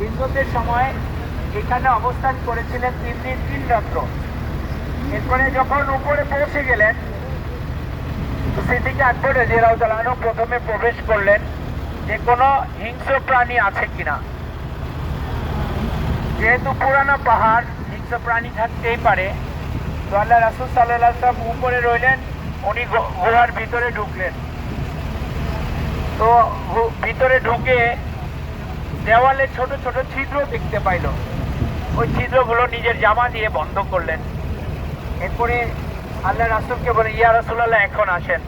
হিন্দুদের সময় এখানে অবস্থান করেছিলেন তিন দিন, তিন রাত্র। এরপরে যখন উপরে পৌঁছে গেলেন সিদ্দিকে আকবর তালানু প্রথমে প্রবেশ করলেন যে কোনো হিংস্র প্রাণী আছে কিনা। যেহেতু পুরানো পাহাড়, হিংস্র প্রাণী থাকতেই পারে, তো আল্লাহ রাসুল সাল্লাহ সাল্লাম উপরে রইলেন, উনি গুহার ভিতরে ঢুকলেন। তো ভিতরে ঢুকে দেওয়ালে ছোট ছোট ছিদ্র দেখতে পাইল। ওই ছিদ্রগুলো নিজের জামা দিয়ে বন্ধ করলেন। এরপরে আল্লাহ রাসুলকে বলে, ইয়া রাসুল্লাহ এখন আসেন।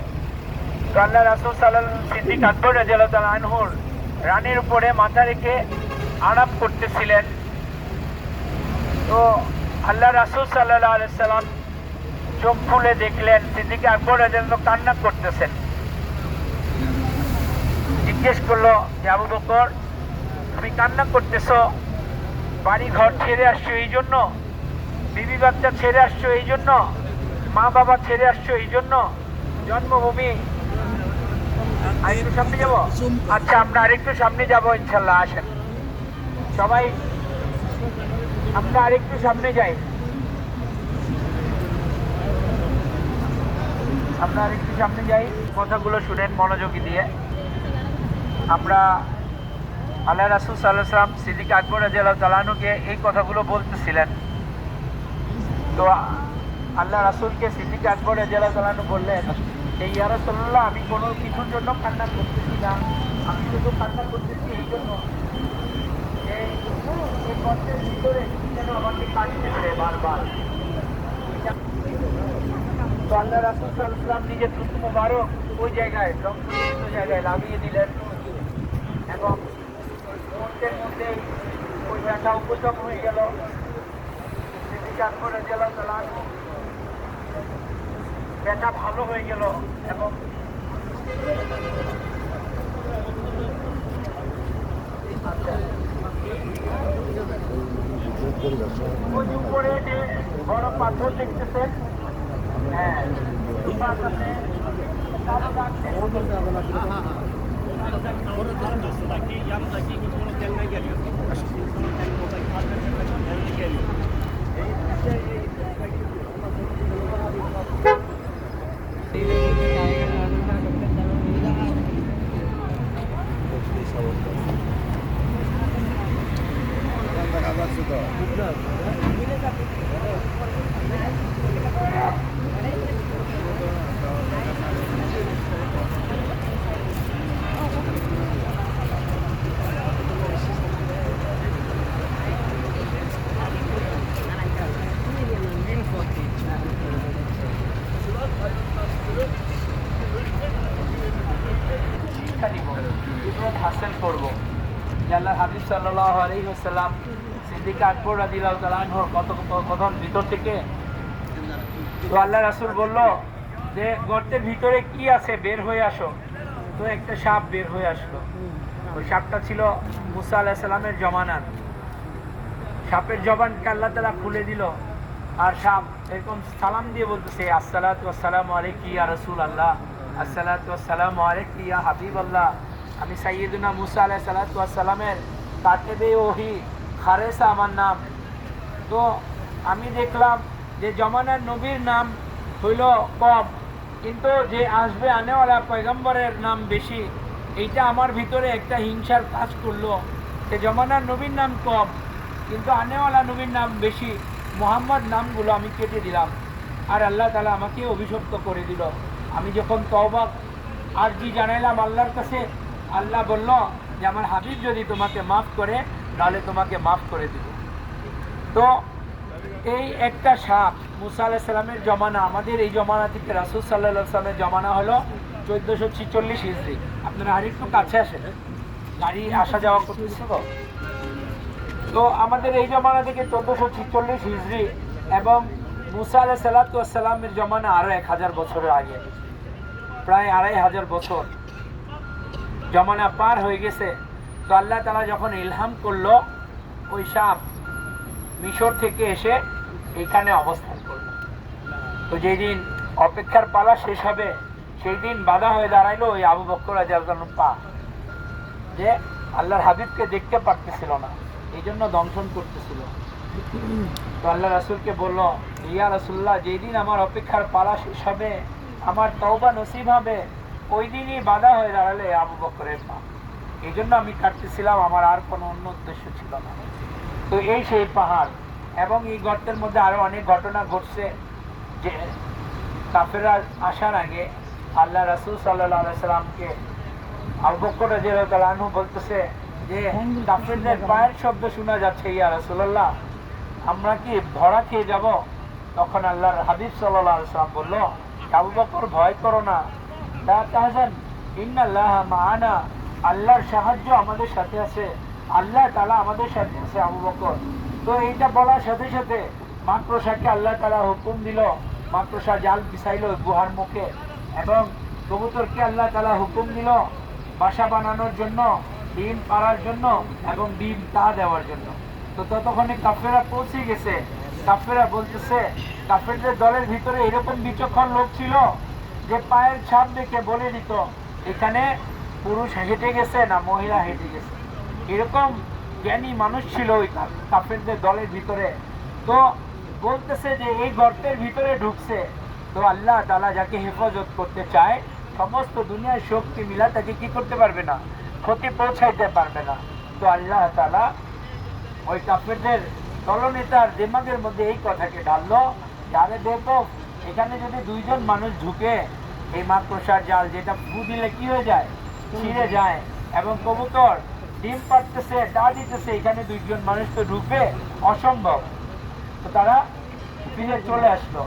তো আল্লাহ রাসুল সাল্লাহ সিদ্দিক আকবর আনহুর রানের উপরে মাথা রেখে আরাম করতেছিলেন। তো আল্লাহ রাসুল সাল্লাহ আলাইসাল্লাম চোখ খুলে দেখলেন, সিদ্দিক আকবর রাজিয়াল্লাহ কান্না করতেছেন। জিজ্ঞেস করল যে, আবু বকর তুমি কান্না করতেছো বাড়ি ঘর ছেড়ে আসছো এই জন্য? বিবি বাচ্চা ছেড়ে আসছো এই জন্য? মা বাবা ছেড়ে আসছো এই জন্য? জন্মভূমি? আরেকটু সামনে যাব? আচ্ছা আমরা আরেকটু সামনে যাব ইনশাল্লাহ, আসেন। সবাই, আমরা আরেকটু সামনে যাই। আমরা আরেকটু সামনে যাই, কথাগুলো শুনেন মনোযোগী দিয়ে। আমরা আল্লাহ রাসুল সাল্লাহ সাল্লাম সিদ্দিক আকবর রাজিয়াল তালানুকে এই কথাগুলো বলতেছিলেন। তো আল্লাহ রাসুলকে সিদ্দিক আকবর রাজিয়াল তালানু বললেন যে ইয়া রাসূলুল্লাহ, আমি কোনো কিছুর জন্য কান্না করতেছি না। আমি শুধু কান্না করতেছি এই জন্য এই আমাকে বারবার। তো নিজের থুতু মোবারক ওই জায়গায় জায়গায় লাগিয়ে দিলেন। এবং মুহূর্তের মধ্যেই ওই ব্যথা উপশম হয়ে গেল করে জেলা চালানো ব্যথা ভালো হয়ে গেল এবং। ওই উপরে যে বড় পাথর দেখতেছেন হ্যাঁ Orada tam dostundaki, yanındaki gitmon oteline geliyor. Aşkın gitmon oteline হাসিল করব। আল্লাহ হাবিব সাল্লাহ আলাইহি ওয়াসাল্লাম সিদ্দিক আকবর রাদিয়াল্লাহু তাআলা কত কথন ভিতর থেকে, তো আল্লাহ রাসূল বলল, যে গর্তের ভিতরে কি আছে বের হয়ে আসো। তো একটা সাপ বের হয়ে আসলো। ওই সাপটা ছিল মুসা আলাইহিস সালামের জমানার। সাপের জবানকে আল্লাহ তালা খুলে দিল। আর সাপ এরকম সালাম দিয়ে বলতেছে, আসসালাতু আসসালামু আলাইকি ইয়া রাসূল আল্লাহ আসসালাতু আসসালামু আলাইকি ইয়া হাবিব আল্লাহ আমি সাইয়্যিদুনা মুসা আলাহ সালাতু আসসালামের কাতেবে ওহি খারেসা আমার নাম। তো আমি দেখলাম যে জমানার নবীর নাম হইল কম, কিন্তু যে আসবে আনেওয়ালা পয়গম্বরের নাম বেশি, এইটা আমার ভিতরে একটা হিংসার কাজ করল যে জমানার নবীর নাম কম, কিন্তু আনেওয়ালা নবীর নাম বেশি, মোহাম্মদ নামগুলো আমি কেটে দিলাম। আর আল্লাহ তালা আমাকে অভিশপ্ত করে দিল। আমি যখন তওবা আরজি জানাইলাম আল্লাহর কাছে আল্লাহ বলল যে, আমার হাবিব যদি তোমাকে মাফ করে, তাহলে তোমাকে মাফ করে দিব। তো এই একটা সাপ, মুসা আলাহ সাল্লামের জমানা, আমাদের এই জমানা থেকে রাসুল সাল্লাহ সাল্লামের জমানা হলো চোদ্দোশো ছিচল্লিশ হিজড়ি আপনারা আরেকটু কাছে আসেন। গাড়ি আসা যাওয়া করতেছে তো। তো আমাদের এই জমানা থেকে চোদ্দোশো ছিচল্লিশ হিজড়ি এবং মুসা আলাহ সাল্লাতামের জমানা আরও এক হাজার বছরের আগে, প্রায় আড়াই হাজার বছর। জমানা পার হয়ে গেছে। তো আল্লাহ তালা যখন ইলহাম করল, ওই সাপ মিশর থেকে এসে এখানে অবস্থান করল। তো যেই দিন অপেক্ষার পালা শেষ হবে সেই দিন বাধা হয়ে দাঁড়াইলো ওই আবু বক্কর রাজার পা। যে আল্লাহর হাবিবকে দেখতে পারতেছিল না এই জন্য দংশন করতেছিল। তো আল্লাহ রাসুলকে বলল, ইয়া রাসুল্লাহ যেদিন আমার অপেক্ষার পালা শেষ হবে, আমার তওবা নসিব হবে ওই দিনই বাধা হয়ে দাঁড়ালে আবু বকরের পা। এই জন্য আমি কাটতেছিলাম আমার আর কোনো অন্য উদ্দেশ্য ছিল না। তো এই সেই পাহাড় এবং এই গর্তের মধ্যে আরও অনেক ঘটনা ঘটছে যে কাফেরা আসার আগে আল্লাহ রাসুল সাল্লাহ সাল্লামকে আবু বকর রাজিয়াল্লাহু আনহু বলতেছে যে কাফেরদের পায়ের শব্দ শোনা যাচ্ছে ইয়া রাসূলুল্লাহ। আমরা কি ধরা খেয়ে যাব? তখন আল্লাহর হাবিব আলাইহি সাল্লাম বলল আবু বকর ভয় করো না। আল্লাহর সাহায্য আমাদের সাথে আছে। আল্লাহ তালা আমাদের সাথে আছে, আবু বকর। তো এইটা বলার সাথে সাথে মাকড়সাকে আল্লাহ তালা হুকুম দিল। মাকড়সা জাল বিছাইল গুহার মুখে এবং কবুতরকে আল্লাহ তালা হুকুম দিল বাসা বানানোর জন্য, ডিম পাড়ার জন্য এবং ডিম তা দেওয়ার জন্য। তো ততক্ষণে কাফেরা পৌঁছে গেছে। কাফেরা বলতেছে, কাফেরদের দলের ভিতরে এরকম বিচক্ষণ লোক ছিল যে পায়ের ছাপ দেখে বলে দিত, এখানে পুরুষ হেঁটে গেছে না মহিলা হেঁটে গেছে? এরকম জ্ঞানী মানুষ ছিল ওই কা- কাফেরদের দলের ভিতরে। তো বলতেছে যে, এই গর্তের ভিতরে ঢুকছে। তো আল্লাহ তালা যাকে হেফাজত করতে চায়, সমস্ত দুনিয়ার শক্তি মিলা তাকে কি করতে পারবে না? ক্ষতি পৌঁছাইতে পারবে না। তো আল্লাহ তালা ওই কাফেরদের দলনেতার দিমাগের মধ্যে এই কথাকে ঢাললো, যারে দেখো, এখানে যদি দুইজন মানুষ ঢুকে এই মাকড়সার জাল যেটা ফু দিলে কি হয়ে যায়? ছিঁড়ে যায়। এবং কবুতর ডিম পাড়তেছে, ডা দিতেছে, এখানে দুইজন মানুষ তো ঢুকবে, অসম্ভব। তো তারা ফিরে চলে আসলো।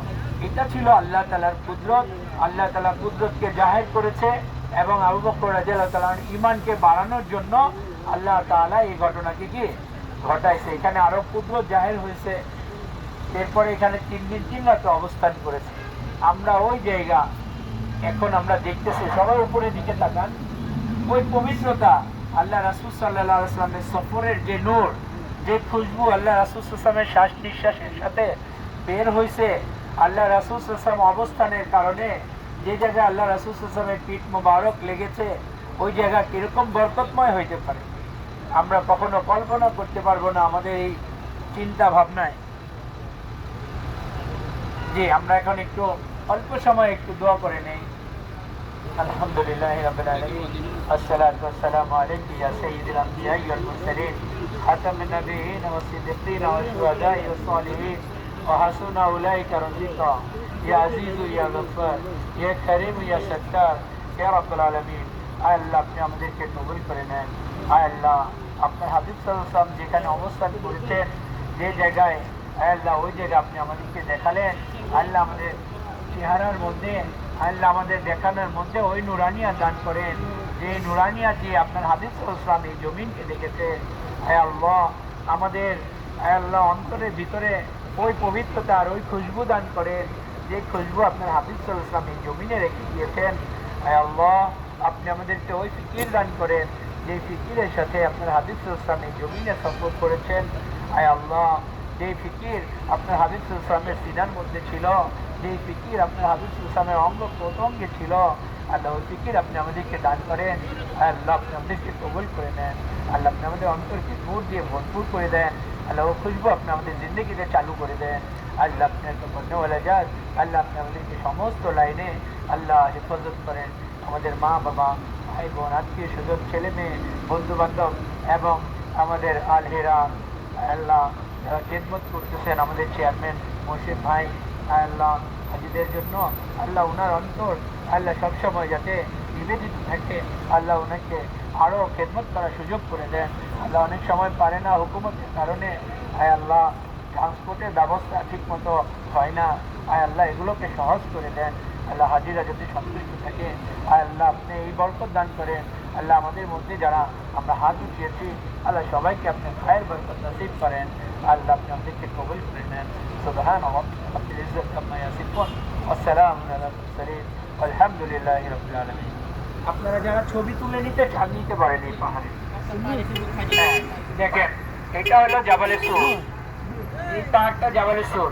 এটা ছিল আল্লাহ তালার কুদরত। আল্লাহ তালা কুদরতকে জাহের করেছে এবং আবু বকর রাজিয়াল্লাহ তালার ইমানকে বাড়ানোর জন্য আল্লাহ তাআলা এই ঘটনাকে কি ঘটাইছে। এখানে আরও কুদরত জাহের হয়েছে। এরপরে এখানে তিন দিন তিন রাতে অবস্থান করেছে। আমরা ওই জায়গা এখন আমরা দেখতেছি সবাই উপরের দিকে তাকান। ওই পবিত্রতা আল্লাহ রাসুল সাল্লাহ আসলামের সফরের যে নূর, যে খুশবু আল্লাহ রাসুল আসলামের শ্বাস নিঃশ্বাসের সাথে বের হয়েছে আল্লাহ রাসুল আসলাম অবস্থানের কারণে যে জায়গায় আল্লাহ রাসুল আসলামের পিঠ মোবারক লেগেছে, ওই জায়গা কীরকম বরকতময় হইতে পারে? আমরা কখনো কল্পনা করতে পারব না আমাদের এই চিন্তা ভাবনায়। যে আমরা এখন একটু অল্প সময় একটু দোয়া করে নেই আলহামদুলিল্লাহ রাব্বিল আলামিন আসসালাতু ওয়াসসালামু আলাইকা ইয়া সাইয়্যিদুল আমবিয়া ওয়াল মুরসালিন খাতামুন নাবিয়িন ওয়াস সিদ্দিকিন ওয়াস শুহাদা'i ওয়াস সালিহিন ওয়া হাসুনা উলাইকা রাফিকা ইয়া আজিজু ইয়া গফফার ইয়া কারীম ইয়া সত্তার ইয়া রাব্বুল আলামিন আয় আল্লাহ আপনি আমাদেরকে কবুল করে নেন আয় আল্লাহ আপনার হাবিব সাল্লাল্লাহু আলাইহি ওয়াসাল্লাম যেখানে অবস্থান করেছেন যে জায়গায় আয় আল্লাহ ওই জায়গায় আপনি আমাদেরকে দেখালেন আল্লাহ আমাদের চেহারার মধ্যে, আল্লাহ আমাদের দেখানোর মধ্যে ওই নুরানিয়া দান করেন। যে নুরানিয়া যে আপনার হাবিব ইসলাম এই জমিনকে দেখেছে। হ্যাঁ আল্লাহ, আমাদের আল্লাহ, অন্তরের ভিতরে ওই পবিত্রতা আর ওই খুশবু দান করেন। যে খুশবু আপনার হাবিব ইসলাম এই জমিনে রেখে দিয়েছেন। হ্যাঁ আল্লাহ, আপনি আমাদেরকে ওই ফিকির দান করেন। যে ফিকিরের সাথে আপনার হাবিব ইসলাম এই জমিনে সফর করেছেন। আয় আল্লাহ, যে ফিকির আপনার হাবিব ইসলামের সিনার মধ্যে ছিল যে ফিকির আপনার হাবিব ইসলামের অঙ্গ প্রত্যঙ্গে ছিল। আল্লাহ ফিকির আপনি আমাদেরকে দান করেন। আল্লাহ আপনি আমাদেরকে কবুল করে নেন। আল্লাহ আপনি আমাদের অন্তরকে নূর দিয়ে ভরপুর করে দেন। আল্লাহ খুশবু আপনি আমাদের জিন্দগিতে চালু করে দেন। আল্লাহ আপনি একটা বলা যাক আল্লাহ আপনি আমাদেরকে সমস্ত লাইনে আল্লাহ হেফাজত করেন। আমাদের মা বাবা, ভাই বোন, আত্মীয় স্বজন, ছেলে মেয়ে বন্ধু বান্ধব এবং আমাদের আলহেরা আল্লাহ খেদমত করতেছেন আমাদের চেয়ারম্যান মোর্শেদ ভাই, আল্লাহ হাজিদের জন্য আল্লাহ ওনার অন্তর, আল্লাহ সবসময় যাতে নিবেদিত থাকে, আল্লাহ ওনাকে আরও খেদমত করার সুযোগ করে দেন। আল্লাহ অনেক সময় পারে না হুকুমতের কারণে। আয় আল্লাহ ট্রান্সপোর্টের ব্যবস্থা ঠিক মতো হয় না। আয় আল্লাহ এগুলোকে সহজ করে দেন। আল্লাহ হাজিরা যদি সন্তুষ্ট থাকে। আল্লাহ আপনি এই বরকত দান করেন। আল্লাহ আমাদের মধ্যে যারা আমরা হাত উঠিয়েছি আল্লাহ সবাইকে আপনি খায়ের বরকত নসিব করেন। আল্লাহ আপনি আমাদেরকে কবুল করে নেন। আপনারা যারা ছবি তুলে নিতে চান নিতে পারেন এই পাহাড়ে। হ্যাঁ, দেখেন এটা হলো জাবালে সুর। এই পাহাড়টা জাবালে সুর।